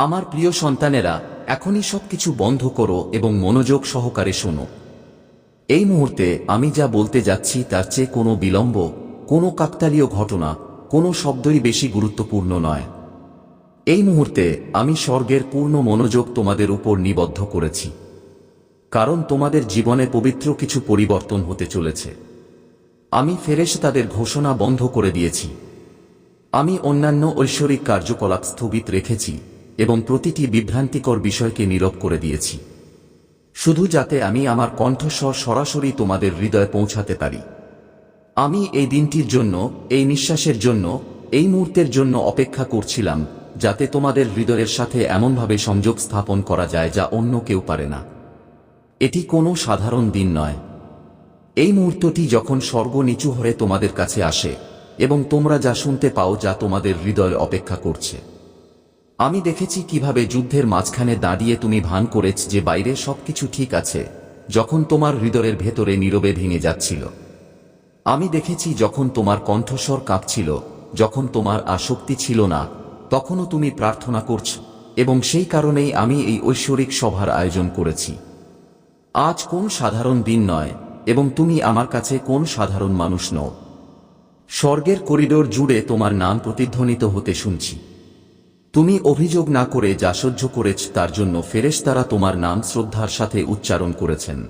আমার প্রিয় সন্তানেরা, এখনই সব কিছু বন্ধ করো এবং মনোযোগ সহকারে শোনো। এই মুহূর্তে আমি যা বলতে যাচ্ছি তার চেয়ে কোনো বিলম্ব, কোনো কাকতালীয় ঘটনা, কোনো শব্দই বেশি গুরুত্বপূর্ণ নয়। এই মুহূর্তে আমি স্বর্গের পূর্ণ মনোযোগ তোমাদের উপর নিবদ্ধ করেছি। কারণ তোমাদের জীবনে পবিত্র কিছু পরিবর্তন হতে চলেছে। আমি ফেরেশ তাদের ঘোষণা বন্ধ করে দিয়েছি। আমি অন্যান্য ঐশ্বরিক কার্যকলাপ স্থগিত রেখেছি। এবং প্রতিটি বিভ্রান্তিকর বিষয়কে নীরব করে দিয়েছি। শুধু যাতে আমি আমার কণ্ঠস্বর সরাসরি তোমাদের হৃদয়ে পৌঁছাতে পারি। আমি এই দিনটির জন্য, এই নিঃশ্বাসের জন্য, এই মুহূর্তের জন্য অপেক্ষা করছিলাম, যাতে তোমাদের হৃদয়ের সাথে এমনভাবে সংযোগ স্থাপন করা যায় যা অন্য কেউ পারে না। এটি কোনো সাধারণ দিন নয়। এই মুহূর্তটি যখন স্বর্গ নিচু হয়ে তোমাদের কাছে আসে, এবং তোমরা যা শুনতে পাও যা তোমাদের হৃদয় অপেক্ষা করছে। আমি দেখেছি কীভাবে যুদ্ধের মাঝখানে দাঁড়িয়ে তুমি ভান করেছ যে বাইরে সবকিছু ঠিক আছে, যখন তোমার হৃদয়ের ভেতরে নীরবে ভেঙে যাচ্ছিল। আমি দেখেছি যখন তোমার কণ্ঠস্বর কাঁপছিল, যখন তোমার আসক্তি ছিল না, তখনও তুমি প্রার্থনা করছ, এবং সেই কারণেই আমি এই ঐশ্বরিক সভার আয়োজন করেছি। আজ কোন সাধারণ দিন নয়, এবং তুমি আমার কাছে কোন সাধারণ মানুষ নও। স্বর্গের করিডোর জুড়ে তোমার নাম প্রতিধ্বনিত হতে শুনছি। তুমি অভিযোগ না করে যা সহ্য করেছ তার জন্য ফেরেশতারা তোমার নাম শ্রদ্ধার সাথে উচ্চারণ করেছেন।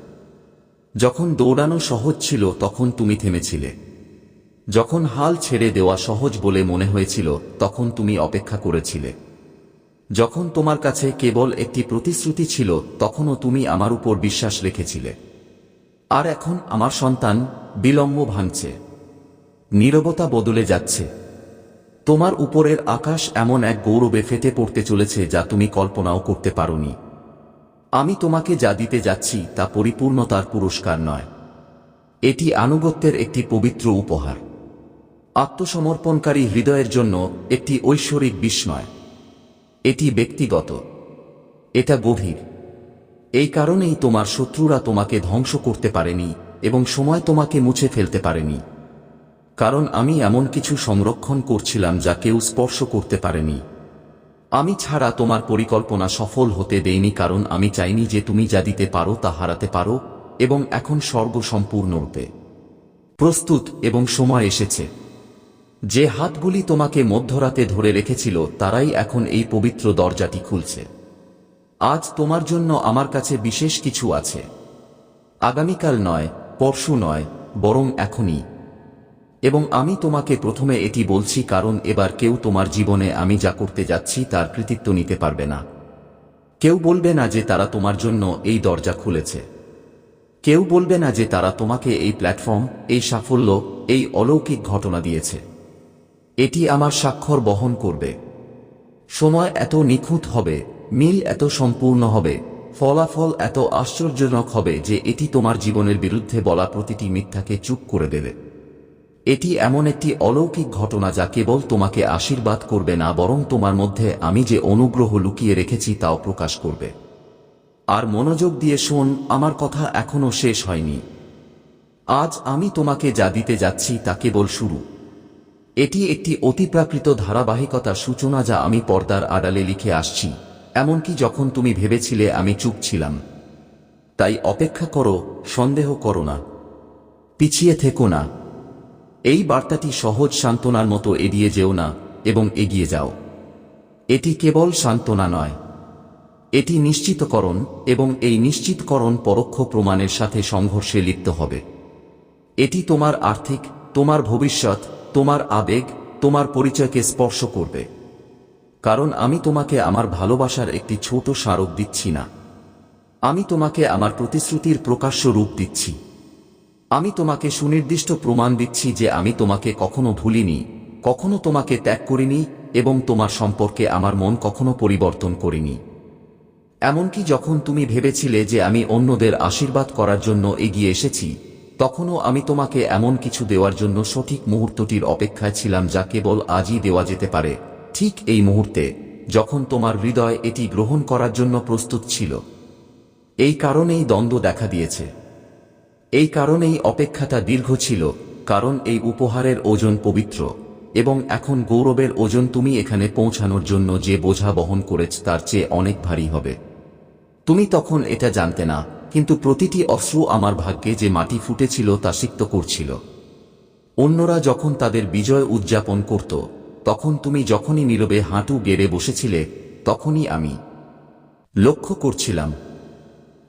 যখন দৌড়ানো সহজ ছিল, তখন তুমি থেমেছিলে। যখন হাল ছেড়ে দেওয়া সহজ বলে মনে হয়েছিল, তখন তুমি অপেক্ষা করেছিলে। যখন তোমার কাছে কেবল একটি প্রতিশ্রুতি ছিল, তখনও তুমি আমার উপর বিশ্বাস রেখেছিলে। আর এখন আমার সন্তান বিলম্ব ভাঙছে। নীরবতা বদলে যাচ্ছে। তোমার উপরের আকাশ এমন এক গৌরবে ফেটে পড়তে চলেছে যা তুমি কল্পনাও করতে পারোনি। আমি তোমাকে যা দিতে যাচ্ছি তা পরিপূর্ণতার পুরস্কার নয়। এটি আনুগত্যের একটি পবিত্র উপহার। আত্মসমর্পণকারী হৃদয়ের জন্য একটি ঐশ্বরিক বিস্ময় এটি ব্যক্তিগত। এটা গভীর। এই কারণেই তোমার শত্রুরা তোমাকে ধ্বংস করতে পারেনি এবং সময় তোমাকে মুছে ফেলতে পারেনি। কারণ আমি এমন কিছু সংরক্ষণ করছিলাম যা কেউ স্পর্শ করতে পারেনি। আমি ছাড়া তোমার পরিকল্পনা সফল হতে দেইনি কারণ আমি চাইনি যে তুমি যা দিতে পারো তা হারাতে পারো এবং এখন স্বর্গ সম্পূর্ণরূপে প্রস্তুত এবং সময় এসেছে। যে হাতগুলি তোমাকে মধ্যরাতে ধরে রেখেছিল, তারাই এখন এই পবিত্র দরজাটি খুলছে। আজ তোমার জন্য আমার কাছে বিশেষ কিছু আছে। আগামীকাল নয়, পরশু নয়, বরং এখনই। এবং আমি তোমাকে প্রথমে এটি বলছি কারণ এবার কেউ তোমার জীবনে আমি যা করতে যাচ্ছি তার কৃতিত্ব নিতে পারবে না। কেউ বলবে না যে তারা তোমার জন্য এই দরজা খুলেছে। কেউ বলবে না যে তারা তোমাকে এই প্ল্যাটফর্ম, এই সাফল্য, এই অলৌকিক ঘটনা দিয়েছে। এটি আমার স্বাক্ষর বহন করবে। সময় এত নিখুঁত হবে, মিল এত সম্পূর্ণ হবে, ফলাফল এত আশ্চর্যজনক হবে যে এটি তোমার জীবনের বিরুদ্ধে বলা প্রতিটি মিথ্যাকে চুপ করে দেবে। এটি এমন একটি অলৌকিক ঘটনা যা কেবল তোমাকে আশীর্বাদ করবে না, বরং তোমার মধ্যে আমি যে অনুগ্রহ লুকিয়ে রেখেছি তাও প্রকাশ করবে। আর মনোযোগ দিয়ে শোন, আমার কথা এখনও শেষ হয়নি। আজ আমি তোমাকে যা দিতে যাচ্ছি তা কেবল শুরু। এটি একটি অতিপ্রাকৃত ধারাবাহিকতার সূচনা যা আমি পর্দার আড়ালে লিখে আসছি, এমনকি যখন তুমি ভেবেছিলে আমি চুপ ছিলাম। তাই অপেক্ষা করো, সন্দেহ করো না। পিছিয়ে থেকো না। এই বার্তাটি সহজ সান্ত্বনার মতো এড়িয়ে যেও না এবং এগিয়ে যাও। এটি কেবল সান্ত্বনা নয়। এটি নিশ্চিতকরণ এবং এই নিশ্চিতকরণ পরোক্ষ প্রমাণের সাথে সংঘর্ষে লিপ্ত হবে। এটি তোমার আর্থিক, তোমার ভবিষ্যৎ, তোমার আবেগ, তোমার পরিচয়কে স্পর্শ করবে। কারণ আমি তোমাকে আমার ভালোবাসার একটি ছোট স্মারক দিচ্ছি না। আমি তোমাকে আমার প্রতিশ্রুতির প্রকাশ্য রূপ দিচ্ছি। আমি তোমাকে সুনির্দিষ্ট প্রমাণ দিচ্ছি যে আমি তোমাকে কখনো ভুলিনি, কখনো তোমাকে ত্যাগ করিনি এবং তোমার সম্পর্কে আমার মন কখনো পরিবর্তন করিনি। এমনকি যখন তুমি ভেবেছিলে যে আমি অন্যদের আশীর্বাদ করার জন্য এগিয়ে এসেছি, তখনও আমি তোমাকে এমন কিছু দেওয়ার জন্য সঠিক মুহূর্তটির অপেক্ষায় ছিলাম যা কেবল আজই দেওয়া যেতে পারে। ঠিক এই মুহূর্তে, যখন তোমার হৃদয় এটি গ্রহণ করার জন্য প্রস্তুত ছিল, এই কারণেই দ্বন্দ্ব দেখা দিয়েছে। এই কারণেই অপেক্ষাটা দীর্ঘ ছিল, কারণ এই উপহারের ওজন পবিত্র, এবং এখন গৌরবের ওজন তুমি এখানে পৌঁছানোর জন্য যে বোঝা বহন করেছ তার চেয়ে অনেক ভারী হবে। তুমি তখন এটা জানতে না, কিন্তু প্রতিটি অশ্রু আমার ভাগ্যে যে মাটি ফুটেছিল তা সিক্ত করছিল। অন্যরা যখন তাদের বিজয় উদযাপন করত, তখন তুমি যখনই নীরবে হাঁটু গেড়ে বসেছিলে, তখনই আমি লক্ষ্য করছিলাম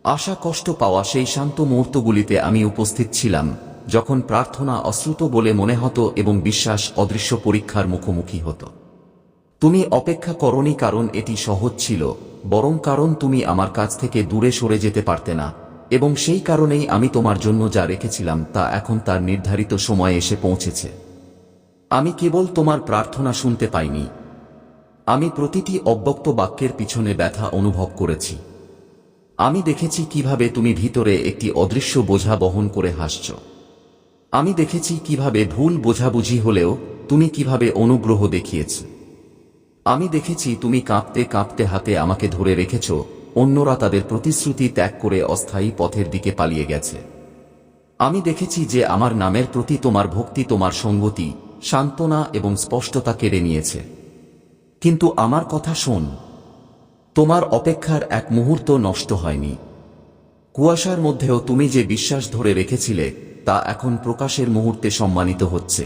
আশা কষ্ট পাওয়া সেই শান্ত মুহূর্তগুলিতে আমি উপস্থিত ছিলাম, যখন প্রার্থনা অশ্রুত বলে মনে হতো এবং বিশ্বাস অদৃশ্য পরীক্ষার মুখোমুখি হতো। তুমি অপেক্ষা করনি কারণ এটি সহজ ছিল, বরং কারণ তুমি আমার কাছ থেকে দূরে সরে যেতে পারতে না, এবং সেই কারণেই আমি তোমার জন্য যা রেখেছিলাম তা এখন তার নির্ধারিত সময়ে এসে পৌঁছেছে। আমি কেবল তোমার প্রার্থনা শুনতে পাইনি। আমি প্রতিটি অব্যক্ত বাক্যের পিছনে ব্যথা অনুভব করেছি। আমি দেখেছি কীভাবে তুমি ভিতরে একটি অদৃশ্য বোঝা বহন করে হাসছ। আমি দেখেছি কীভাবে ভুল বোঝাবুঝি হলেও তুমি কীভাবে অনুগ্রহ দেখিয়েছ। আমি দেখেছি তুমি কাঁপতে কাঁপতে হাতে আমাকে ধরে রেখেছ, অন্যরা তাদের প্রতিশ্রুতি ত্যাগ করে অস্থায়ী পথের দিকে পালিয়ে গেছে। আমি দেখেছি যে আমার নামের প্রতি তোমার ভক্তি, তোমার সঙ্গতি, সান্ত্বনা এবং স্পষ্টতা কেড়ে নিয়েছে। কিন্তু আমার কথা শোন তোমার অপেক্ষার এক মুহূর্ত নষ্ট হয়নি। কুয়াশার মধ্যেও তুমি যে বিশ্বাস ধরে রেখেছিলে, তা এখন প্রকাশের মুহূর্তে সম্মানিত হচ্ছে।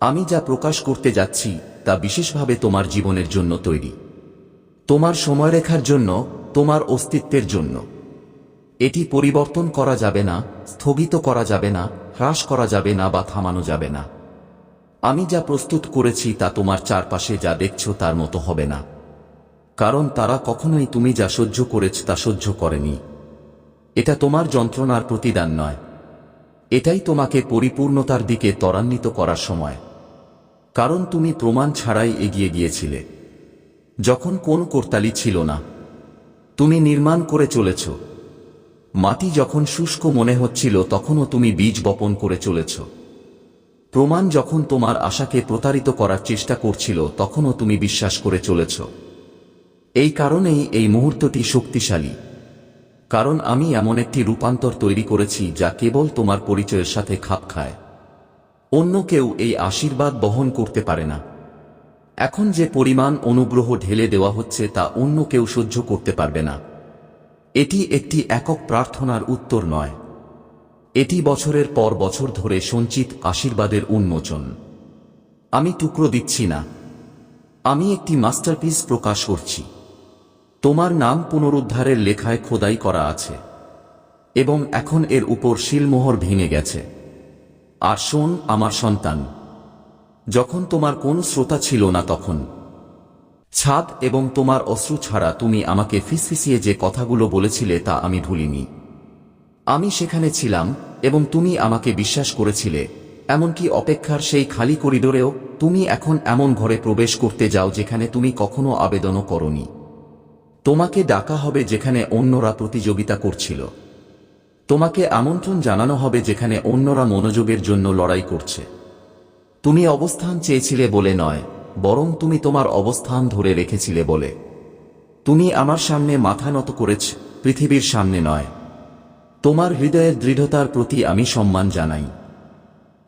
আমি যা প্রকাশ করতে যাচ্ছি, তা বিশেষভাবে তোমার জীবনের জন্য তৈরি। তোমার সময়রেখার জন্য, তোমার অস্তিত্বের জন্য। এটি পরিবর্তন করা যাবে না, স্থগিত করা যাবে না, হ্রাস করা যাবে না বা থামানো যাবে না। আমি যা প্রস্তুত করেছি, তা তোমার চারপাশে যা দেখছ, তার মতো হবে না। কারণ তারা কখনোই তুমি যা সহ্য করেছ তা সহ্য করেনি। এটা তোমার যন্ত্রণার প্রতিদান নয়। এটাই তোমাকে পরিপূর্ণতার দিকে ত্বরান্বিত করার সময়। কারণ তুমি প্রমাণ ছাড়াই এগিয়ে গিয়েছিলে। যখন কোন কোরতালি ছিল না, তুমি নির্মাণ করে চলেছ। মাটি যখন শুষ্ক মনে হচ্ছিল, তখনও তুমি বীজ বপন করে চলেছ। প্রমাণ যখন তোমার আশাকে প্রতারিত করার চেষ্টা করছিল, তখনও তুমি বিশ্বাস করে চলেছ। এই কারণেই এই মুহূর্তটি শক্তিশালী। কারণ আমি এমন একটি রূপান্তর তৈরি করেছি যা কেবল তোমার পরিচয়ের সাথে খাপ খায়। অন্য কেউ এই আশীর্বাদ বহন করতে পারে না। এখন যে পরিমাণ অনুগ্রহ ঢেলে দেওয়া হচ্ছে তা অন্য কেউ সহ্য করতে পারবে না। এটি একটি একক প্রার্থনার উত্তর নয়। এটি বছরের পর বছর ধরে সঞ্চিত আশীর্বাদের উন্মোচন। আমি টুকরো দিচ্ছি না। আমি একটি মাস্টারপিস প্রকাশ করছি। তোমার নাম পুনরুদ্ধারের লেখায় খোদাই করা আছে। এবং এখন এর উপর শিলমোহর ভেঙে গেছে। আর শোন, আমার সন্তান, যখন তোমার কোন শ্রোতা ছিল না তখন, ছাদ এবং তোমার অশ্রু ছাড়া তুমি আমাকে ফিসফিসিয়ে যে কথাগুলো বলেছিলে তা আমি ভুলিনি। আমি সেখানে ছিলাম এবং তুমি আমাকে বিশ্বাস করেছিলে, এমনকি অপেক্ষার সেই খালি করিডোরেও তুমি এখন এমন ঘরে প্রবেশ করতে যাও যেখানে তুমি কখনো আবেদনও করনি। তোমাকে ডাকা হবে যেখানে অন্যরা প্রতিযোগিতা করছিল। তোমাকে আমন্ত্রণ জানানো হবে যেখানে অন্যরা মনোযোগের জন্য লড়াই করছে। তুমি অবস্থান চেয়েছিলে বলে নয়, বরং তুমি তোমার অবস্থান ধরে রেখেছিলে বলে। তুমি আমার সামনে মাথা নত করেছ, পৃথিবীর সামনে নয়। তোমার হৃদয়ের দৃঢ়তার প্রতি আমি সম্মান জানাই।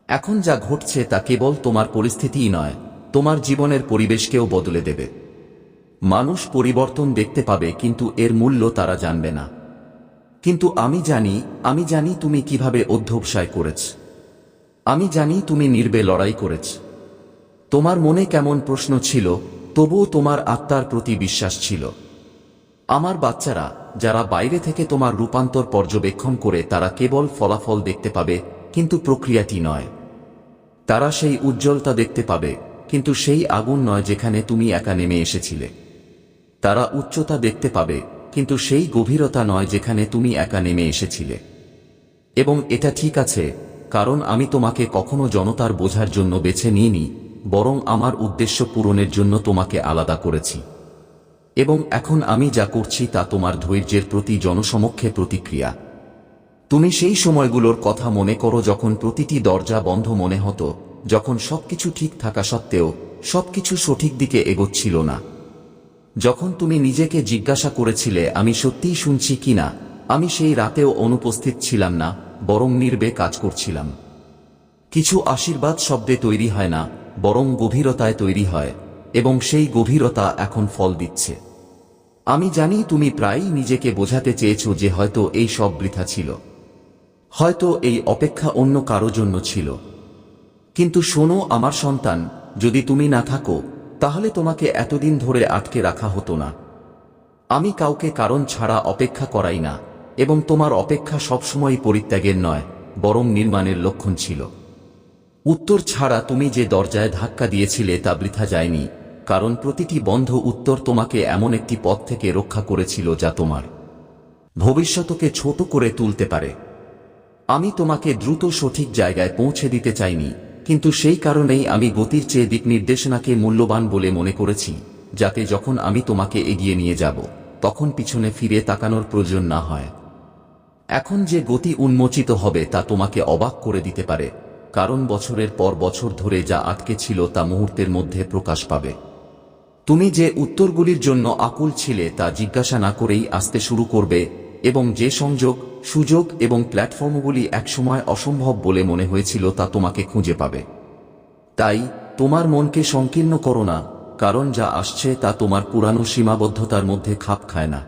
এখন যা ঘটছে তা কেবল তোমার পরিস্থিতিই নয়, তোমার জীবনের পরিবেশকেও বদলে দেবে। মানুষ পরিবর্তন দেখতে পাবে, কিন্তু এর মূল্য তারা জানবে না। কিন্তু আমি জানি আমি জানি তুমি কীভাবে অধ্যবসায় করেছ। আমি জানি তুমি নির্বে লড়াই করেছ। তোমার মনে কেমন প্রশ্ন ছিল, তবুও তোমার আত্মার প্রতি বিশ্বাস ছিল। আমার বাচ্চারা, যারা বাইরে থেকে তোমার রূপান্তর পর্যবেক্ষণ করে তারা কেবল ফলাফল দেখতে পাবে, কিন্তু প্রক্রিয়াটি নয়। তারা সেই উজ্জ্বলতা দেখতে পাবে, কিন্তু সেই আগুন নয় যেখানে তুমি একা নেমে এসেছিলে। তারা উচ্চতা দেখতে পাবে, কিন্তু সেই গভীরতা নয় যেখানে তুমি একা নেমে এসেছিলে। এবং এটা ঠিক আছে, কারণ আমি তোমাকে কখনো জনতার বোঝার জন্য বেছে নিইনি, বরং আমার উদ্দেশ্য পূরণের জন্য তোমাকে আলাদা করেছি। এবং এখন আমি যা করছি তা তোমার ধৈর্যের প্রতি জনসমক্ষে প্রতিক্রিয়া। তুমি সেই সময়গুলোর কথা মনে করো যখন প্রতিটি দরজা বন্ধ মনে হতো, যখন সবকিছু ঠিক থাকা সত্ত্বেও সবকিছু সঠিক দিকে এগোচ্ছিল না। যখন তুমি নিজেকে জিজ্ঞাসা করেছিলে, আমি সত্যিই শুনছি কিনা আমি সেই রাতেও অনুপস্থিত ছিলাম না, বরং নির্বে কাজ করছিলাম। কিছু আশীর্বাদ শব্দে তৈরি হয় না, বরং গভীরতায় তৈরি হয়, এবং সেই গভীরতা এখন ফল দিচ্ছে। আমি জানি তুমি প্রায়ই নিজেকে বোঝাতে চেয়েছো যে হয়তো এই সব বৃথা ছিল। হয়তো এই অপেক্ষা অন্য কারও জন্য ছিল। কিন্তু শোনো, আমার সন্তান, যদি তুমি না থাকো তাহলে তোমাকে এতদিন ধরে আটকে রাখা হতো না। আমি কাউকে কারণ ছাড়া অপেক্ষা করাই না, এবং তোমার অপেক্ষা সবসময় পরিত্যাগের নয়, বরং নির্মাণের লক্ষণ ছিল। উত্তর ছাড়া তুমি যে দরজায় ধাক্কা দিয়েছিলে তা বৃথা যায়নি, কারণ প্রতিটি বন্ধ উত্তর তোমাকে এমন একটি পথ থেকে রক্ষা করেছিল যা তোমার। ভবিষ্যতকে ছোট করে তুলতে পারে। আমি তোমাকে দ্রুত সঠিক জায়গায় পৌঁছে দিতে চাইনি কিন্তু সেই কারণেই আমি গতির চেয়ে দিক নির্দেশনাকে মূল্যবান বলে মনে করেছি, যাতে যখন আমি তোমাকে এগিয়ে নিয়ে যাব, তখন পিছনে ফিরে তাকানোর প্রয়োজন না হয়। এখন যে গতি উন্মোচিত হবে তা তোমাকে অবাক করে দিতে পারে, কারণ বছরের পর বছর ধরে যা আটকে ছিল তা মুহূর্তের মধ্যে প্রকাশ পাবে। তুমি যে উত্তরগুলির জন্য আকুল ছিলে তা জিজ্ঞাসা না করেই আসতে শুরু করবে এবং যে সংযোগ, সুযোগ এবং প্ল্যাটফর্মগুলি একসময় অসম্ভব বলে মনে হয়েছিল তা তোমাকে খুঁজে পাবে। তাই, তোমার মনকে সংকীর্ণ করো না, কারণ যা আসছে তা তোমার পুরানো সীমাবদ্ধতার মধ্যে খাপ খায় না।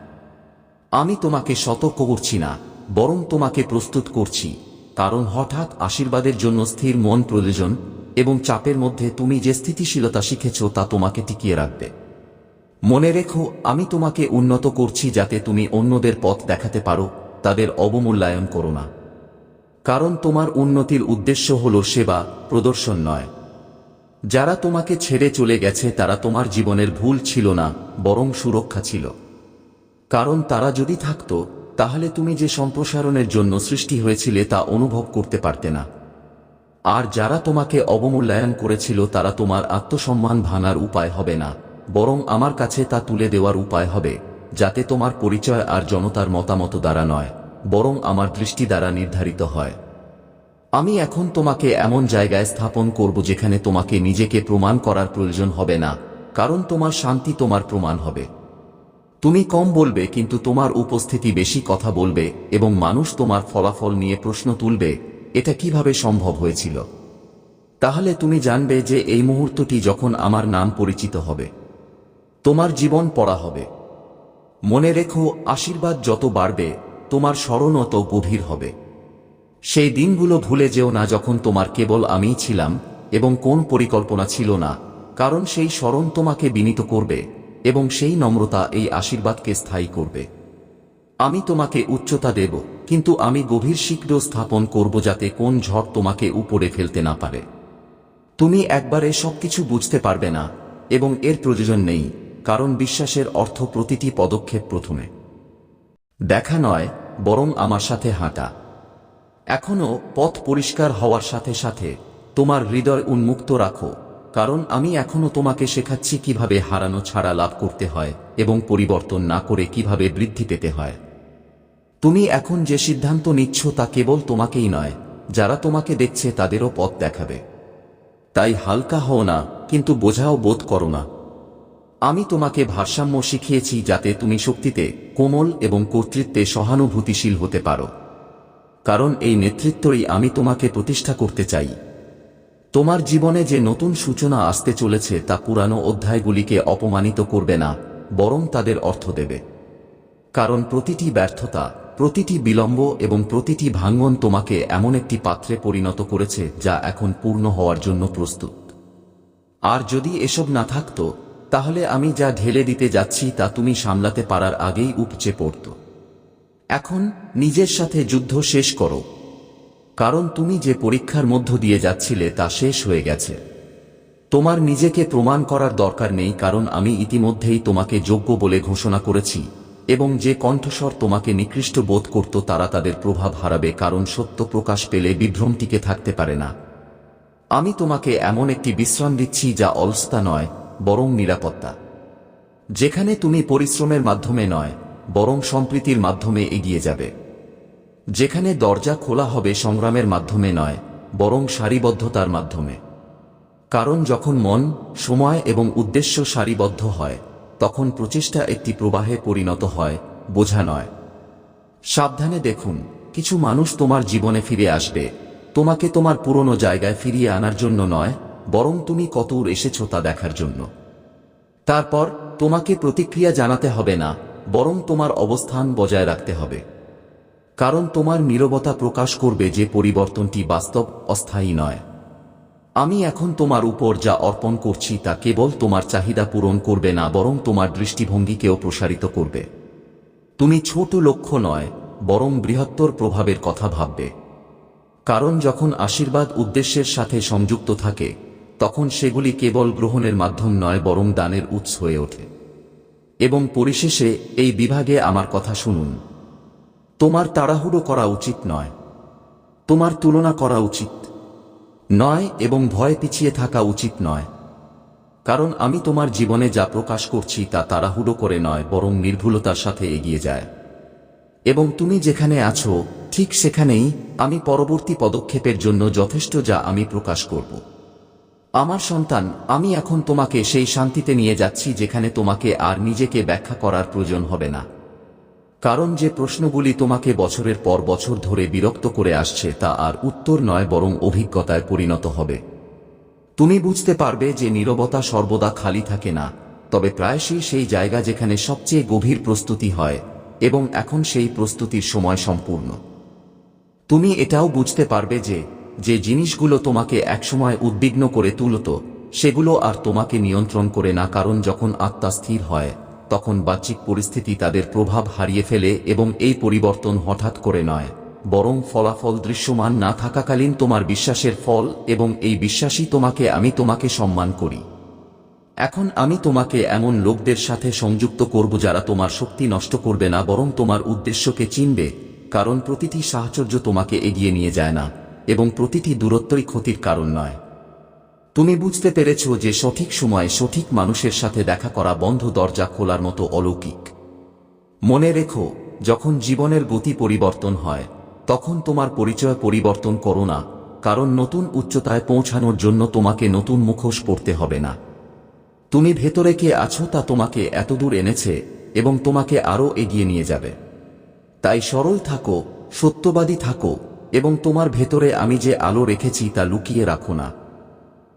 আমি তোমাকে সতর্ক করছি না, বরং তোমাকে প্রস্তুত করছি, কারণ হঠাৎ আশীর্বাদের জন্য স্থির মন প্রয়োজন এবং চাপের মধ্যে তুমি যে স্থিতিশীলতা শিখেছ তা তোমাকে টিকিয়ে রাখবে। মনে রেখো, আমি তোমাকে উন্নত করছি যাতে তুমি অন্যদের পথ দেখাতে পারো, তাদের অবমূল্যায়ন করো না। কারণ তোমার উন্নতির উদ্দেশ্য হল সেবা, প্রদর্শন নয়। যারা তোমাকে ছেড়ে চলে গেছে, তারা তোমার জীবনের ভুল ছিল না, বরং সুরক্ষা ছিল। কারণ তারা যদি থাকত, তাহলে তুমি যে সম্প্রসারণের জন্য সৃষ্টি হয়েছিলে তা অনুভব করতে পারতে না। আর যারা তোমাকে অবমূল্যায়ন করেছিল, তারা তোমার আত্মসম্মান ভাঙার উপায় হবে না। বরং আমার কাছে তা তুলে দেওয়ার উপায় হবে, যাতে তোমার পরিচয় আর জনতার মতামত দ্বারা নয়, বরং আমার দৃষ্টি দ্বারা নির্ধারিত হয়। আমি এখন তোমাকে এমন জায়গায় স্থাপন করব যেখানে তোমাকে নিজেকে প্রমাণ করার প্রয়োজন হবে না, কারণ তোমার শান্তি তোমার প্রমাণ হবে। তুমি কম বলবে, কিন্তু তোমার উপস্থিতি বেশি কথা বলবে এবং মানুষ তোমার ফলাফল নিয়ে প্রশ্ন তুলবে, এটা কীভাবে সম্ভব হয়েছিল? তাহলে তুমি জানবে যে এই মুহূর্তটি যখন আমার নাম পরিচিত হবে। তোমার জীবন পড়া হবে। মনে রেখো, আশীর্বাদ যত বাড়বে, তোমার স্মরণ অত গভীর হবে। সেই দিনগুলো ভুলে যেও না যখন তোমার কেবল আমিই ছিলাম এবং কোন পরিকল্পনা ছিল না, কারণ সেই স্মরণ তোমাকে বিনীত করবে এবং সেই নম্রতা এই আশীর্বাদকে স্থায়ী করবে। আমি তোমাকে উচ্চতা দেব, কিন্তু আমি গভীর শীঘ্র স্থাপন করব যাতে কোন ঝড় তোমাকে উপরে ফেলতে না পারে। তুমি একবারে সবকিছু বুঝতে পারবে না এবং এর প্রয়োজন নেই। কারণ বিশ্বাসের অর্থ প্রতিটি পদক্ষেপ প্রথমে। দেখা নয়, বরং আমার সাথে হাঁটা। এখনও পথ পরিষ্কার হওয়ার সাথে সাথে তোমার হৃদয় উন্মুক্ত রাখো, কারণ আমি এখনও তোমাকে শেখাচ্ছি কীভাবে হারানো ছাড়া লাভ করতে হয় এবং পরিবর্তন না করে কীভাবে বৃদ্ধি পেতে হয়। তুমি এখন যে সিদ্ধান্ত নিচ্ছ তা কেবল তোমাকেই নয়, যারা তোমাকে দেখছে তাদেরও পথ দেখাবে। তাই হালকা হও না, কিন্তু বোঝাও, বোধ করো না। আমি তোমাকে ভারসাম্য শিখিয়েছি যাতে তুমি শক্তিতে, কোমল এবং কর্তৃত্বে সহানুভূতিশীল হতে পারো। কারণ এই নেতৃত্বই আমি তোমাকে প্রতিষ্ঠা করতে চাই। তোমার জীবনে যে নতুন সূচনা আসতে চলেছে তা পুরানো অধ্যায়গুলিকে অপমানিত করবে না, বরং তাদের অর্থ দেবে। কারণ প্রতিটি ব্যর্থতা, প্রতিটি বিলম্ব এবং প্রতিটি ভাঙ্গন তোমাকে এমন একটি পাত্রে পরিণত করেছে যা এখন পূর্ণ হওয়ার জন্য প্রস্তুত। আর যদি এসব না থাকত তাহলে আমি যা ঢেলে দিতে যাচ্ছি তা তুমি সামলাতে পারার আগেই উপচে পড়ত। এখন নিজের সাথে যুদ্ধ শেষ করো। কারণ তুমি যে পরীক্ষার মধ্য দিয়ে যাচ্ছিলে তা শেষ হয়ে গেছে। তোমার নিজেকে প্রমাণ করার দরকার নেই কারণ আমি ইতিমধ্যেই তোমাকে যোগ্য বলে ঘোষণা করেছি এবং যে কণ্ঠস্বর তোমাকে নিকৃষ্ট বোধ করত তারা তাদের প্রভাব হারাবে কারণ সত্য প্রকাশ পেলে বিভ্রম টিকে থাকতে পারে না। আমি তোমাকে এমন একটি বিশ্রাম দিচ্ছি যা অলস্তা নয় বরং নিরাপত্তা। যেখানে তুমি পরিশ্রমের মাধ্যমে নয়, বরং সম্প্রীতির মাধ্যমে এগিয়ে যাবে। যেখানে দরজা খোলা হবে সংগ্রামের মাধ্যমে নয়, বরং সারিবদ্ধতার মাধ্যমে। কারণ যখন মন, সময় এবং উদ্দেশ্য সারিবদ্ধ হয়, তখন প্রচেষ্টা একটি প্রবাহে পরিণত হয়, বোঝা নয়। সাবধানে দেখুন, কিছু মানুষ তোমার জীবনে ফিরে আসবে। তোমাকে তোমার পুরনো জায়গায় ফিরিয়ে আনার জন্য নয় বরং তুমি কতদূর এসেছ তা দেখার জন্য। তারপর তোমাকে প্রতিক্রিয়া জানাতে হবে না, বরং তোমার অবস্থান বজায় রাখতে হবে। কারণ তোমার নীরবতা প্রকাশ করবে যে পরিবর্তনটি বাস্তব, অস্থায়ী নয়। আমি এখন তোমার উপর যা অর্পণ করছি তা কেবল তোমার চাহিদা পূরণ করবে না, বরং তোমার দৃষ্টিভঙ্গিকেও প্রসারিত করবে। তুমি ছোট লক্ষ্য নয়, বরং বৃহত্তর প্রভাবের কথা ভাববে। কারণ যখন আশীর্বাদ উদ্দেশ্যের সাথে সংযুক্ত থাকে তখন সেগুলি কেবল গ্রহণের মাধ্যম নয়, বরং দানের উৎস হয়ে ওঠে। এবং পরিশেষে, এই বিভাগে আমার কথা শুনুন। তোমার তাড়াহুড়ো করা উচিত নয়। তোমার তুলনা করা উচিত। নয়, এবং ভয় পিছিয়ে থাকা উচিত নয়। কারণ আমি তোমার জীবনে যা প্রকাশ করছি তা তাড়াহুড়ো করে নয়, বরং নির্ভুলতার সাথে এগিয়ে যায়। এবং তুমি যেখানে আছো, ঠিক সেখানেই আমি পরবর্তী পদক্ষেপের জন্য যথেষ্ট যা আমি প্রকাশ করব। আমার সন্তান, আমি এখন তোমাকে সেই শান্তিতে নিয়ে যাচ্ছি যেখানে তোমাকে আর নিজেকে ব্যাখ্যা করার প্রয়োজন হবে না। কারণ যে প্রশ্নগুলি তোমাকে বছরের পর বছর ধরে বিরক্ত করে আসছে তা আর উত্তর নয়, বরং অভিজ্ঞতায় পরিণত হবে। তুমি বুঝতে পারবে যে নীরবতা সর্বদা খালি থাকে না, তবে প্রায়শই সেই জায়গা যেখানে সবচেয়ে গভীর প্রস্তুতি হয়, এবং এখন সেই প্রস্তুতির সময় সম্পূর্ণ। তুমি এটাও বুঝতে পারবে যে যে জিনিসগুলো তোমাকে একসময় উদ্বিগ্ন করে তুলত, সেগুলো আর তোমাকে নিয়ন্ত্রণ করে না কারণ যখন আত্মা স্থির হয়, তখন বাহ্যিক পরিস্থিতি তাদের প্রভাব হারিয়ে ফেলে এবং এই পরিবর্তন হঠাৎ করে নয়। বরং ফলাফল দৃশ্যমান না থাকাকালীন তোমার বিশ্বাসের ফল এবং এই বিশ্বাসই তোমাকে, আমি তোমাকে সম্মান করি। এখন আমি তোমাকে এমন লোকদের সাথে সংযুক্ত করব যারা তোমার শক্তি নষ্ট করবে না, বরং তোমার উদ্দেশ্যকে চিনবে, কারণ প্রতিটি সাহচর্য তোমাকে এগিয়ে নিয়ে যায় না। এবং প্রতিটি দূরত্বই ক্ষতির কারণ নয়। তুমি বুঝতে পেরেছ যে সঠিক সময়ে সঠিক মানুষের সাথে দেখা করা বন্ধ দরজা খোলার মতো অলৌকিক। মনে রেখো, যখন জীবনের গতি পরিবর্তন হয়, তখন তোমার পরিচয় পরিবর্তন করো না, কারণ নতুন উচ্চতায় পৌঁছানোর জন্য তোমাকে নতুন মুখোশ পড়তে হবে না। তুমি ভেতরে কে আছো তা তোমাকে এতদূর এনেছে এবং তোমাকে আরও এগিয়ে নিয়ে যাবে। তাই সরল থাকো, সত্যবাদী থাকো এবং তোমার ভেতরে আমি যে আলো রেখেছি তা লুকিয়ে রাখো না।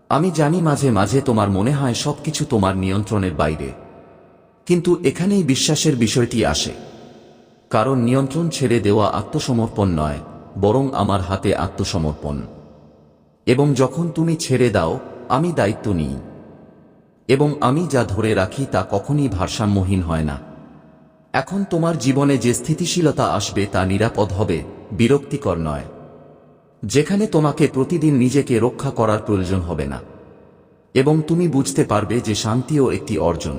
আমি জানি মাঝে মাঝে তোমার মনে হয় সবকিছু তোমার নিয়ন্ত্রণের বাইরে। কিন্তু এখানেই বিশ্বাসের বিষয়টি আসে। কারণ নিয়ন্ত্রণ ছেড়ে দেওয়া আত্মসমর্পণ নয়, বরং আমার হাতে আত্মসমর্পণ। এবং যখন তুমি ছেড়ে দাও, আমি দায়িত্ব নিই। এবং আমি যা ধরে রাখি তা কখনই ভারসাম্যহীন হয় না। এখন তোমার জীবনে যে স্থিতিশীলতা আসবে তা নিরাপদ হবে, বিরক্তিকর নয়। যেখানে তোমাকে প্রতিদিন নিজেকে রক্ষা করার প্রয়োজন হবে না। এবং তুমি বুঝতে পারবে যে শান্তিও একটি অর্জন।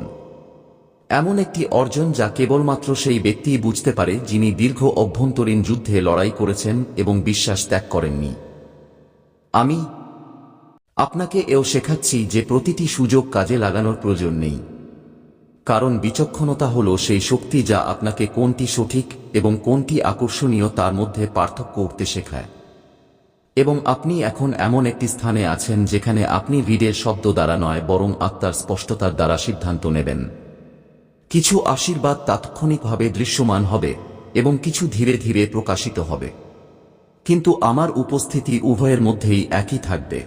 এমন একটি অর্জন যা কেবলমাত্র সেই ব্যক্তিই বুঝতে পারে যিনি দীর্ঘ অভ্যন্তরীণ যুদ্ধে লড়াই করেছেন এবং বিশ্বাস ত্যাগ করেননি। আমি আপনাকে এও শেখাচ্ছি যে প্রতিটি সুযোগ কাজে লাগানোর প্রয়োজন নেই। কারণ বিচক্ষণতা হল সেই শক্তি যা আপনাকে কোনটি সঠিক এবং কোনটি আকর্ষণীয় তার মধ্যে পার্থক্য করতে শেখায়। এবং আপনি এখন এমন একটি স্থানে আছেন যেখানে আপনি ভিডের শব্দ দ্বারা নয়, বরং আত্মার স্পষ্টতার দ্বারা সিদ্ধান্ত নেবেন। কিছু আশীর্বাদ তাৎক্ষণিকভাবে দৃশ্যমান হবে এবং কিছু ধীরে ধীরে প্রকাশিত হবে। কিন্তু আমার উপস্থিতি উভয়ের মধ্যেই একই থাকবে।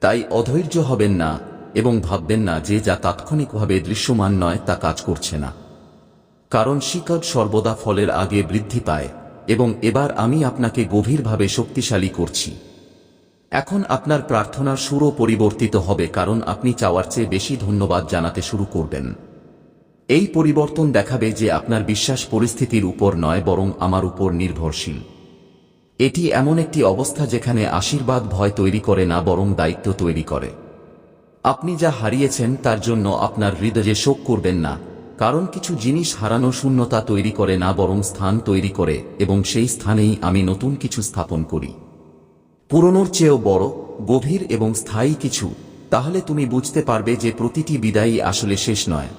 তাই অধৈর্য হবেন না এবং ভাববেন না যে যা তাৎক্ষণিকভাবে দৃশ্যমান নয় তা কাজ করছে না। কারণ শিকড় সর্বদা ফলের আগে বৃদ্ধি পায়, এবং এবার আমি আপনাকে গভীরভাবে শক্তিশালী করছি। এখন আপনার প্রার্থনার সুরও পরিবর্তিত হবে কারণ আপনি চাওয়ার চেয়ে বেশি ধন্যবাদ জানাতে শুরু করবেন। এই পরিবর্তন দেখাবে যে আপনার বিশ্বাস পরিস্থিতির উপর নয়, বরং আমার উপর নির্ভরশীল। এটি এমন একটি অবস্থা যেখানে আশীর্বাদ ভয় তৈরি করে না, বরং দায়িত্ব তৈরি করে। আপনি যা হারিয়েছেন তার জন্য আপনার হৃদয়ে শোক করবেন না, কারণ কিছু জিনিস হারানো শূন্যতা তৈরি করে না, বরং স্থান তৈরি করে, এবং সেই স্থানেই আমি নতুন কিছু স্থাপন করি। পুরনোর চেয়েও বড়, গভীর এবং স্থায়ী কিছু, তাহলে তুমি বুঝতে পারবে যে প্রতিটি বিদায়ী আসলে শেষ নয়।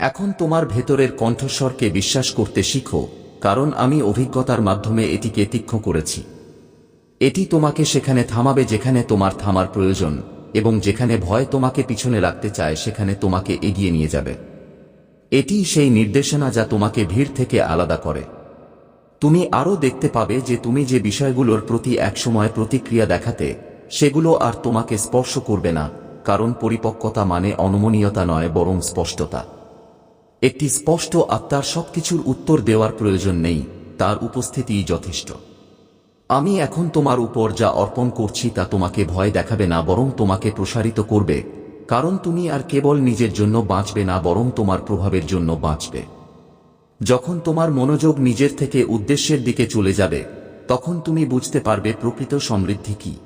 এখন তোমার ভেতরের কণ্ঠস্বরকে বিশ্বাস করতে শিখো, কারণ আমি অভিজ্ঞতার মাধ্যমে এটিকে তীক্ষ্ণ করেছি। এটি তোমাকে সেখানে থামাবে যেখানে তোমার থামার প্রয়োজন। এবং যেখানে ভয় তোমাকে পিছনে রাখতে চায়, সেখানে তোমাকে এগিয়ে নিয়ে যাবে। এটি সেই নির্দেশনা যা তোমাকে ভিড় থেকে আলাদা করে। তুমি আরও দেখতে পাবে যে তুমি যে বিষয়গুলোর প্রতি একসময় প্রতিক্রিয়া দেখাতে, সেগুলো আর তোমাকে স্পর্শ করবে না, কারণ পরিপক্কতা মানে অনমনীয়তা নয়, বরং স্পষ্টতা। একটি স্পষ্ট আত্মার সবকিছুর উত্তর দেওয়ার প্রয়োজন নেই, তার উপস্থিতিই যথেষ্ট। আমি এখন তোমার উপর যা অর্পণ করছি তা তোমাকে ভয় দেখাবে না, বরং তোমাকে প্রসারিত করবে। কারণ তুমি আর কেবল নিজের জন্য বাঁচবে না, বরং তোমার প্রভাবের জন্য বাঁচবে। যখন তোমার মনোযোগ নিজের থেকে উদ্দেশ্যের দিকে চলে যাবে, তখন তুমি বুঝতে পারবে প্রকৃত সমৃদ্ধি কি।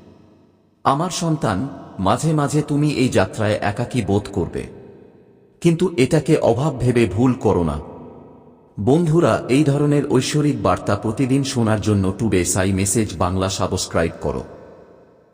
আমার সন্তান, মাঝে মাঝে তুমি এই যাত্রায় একাকী বোধ করবে। কিন্তু এটাকে অভাব ভেবে ভুল করো না। বন্ধুরা এই ধরনের ঐশ্বরিক বার্তা প্রতিদিন শোনার জন্য টুডে সাই মেসেজ বাংলা সাবস্ক্রাইব করো।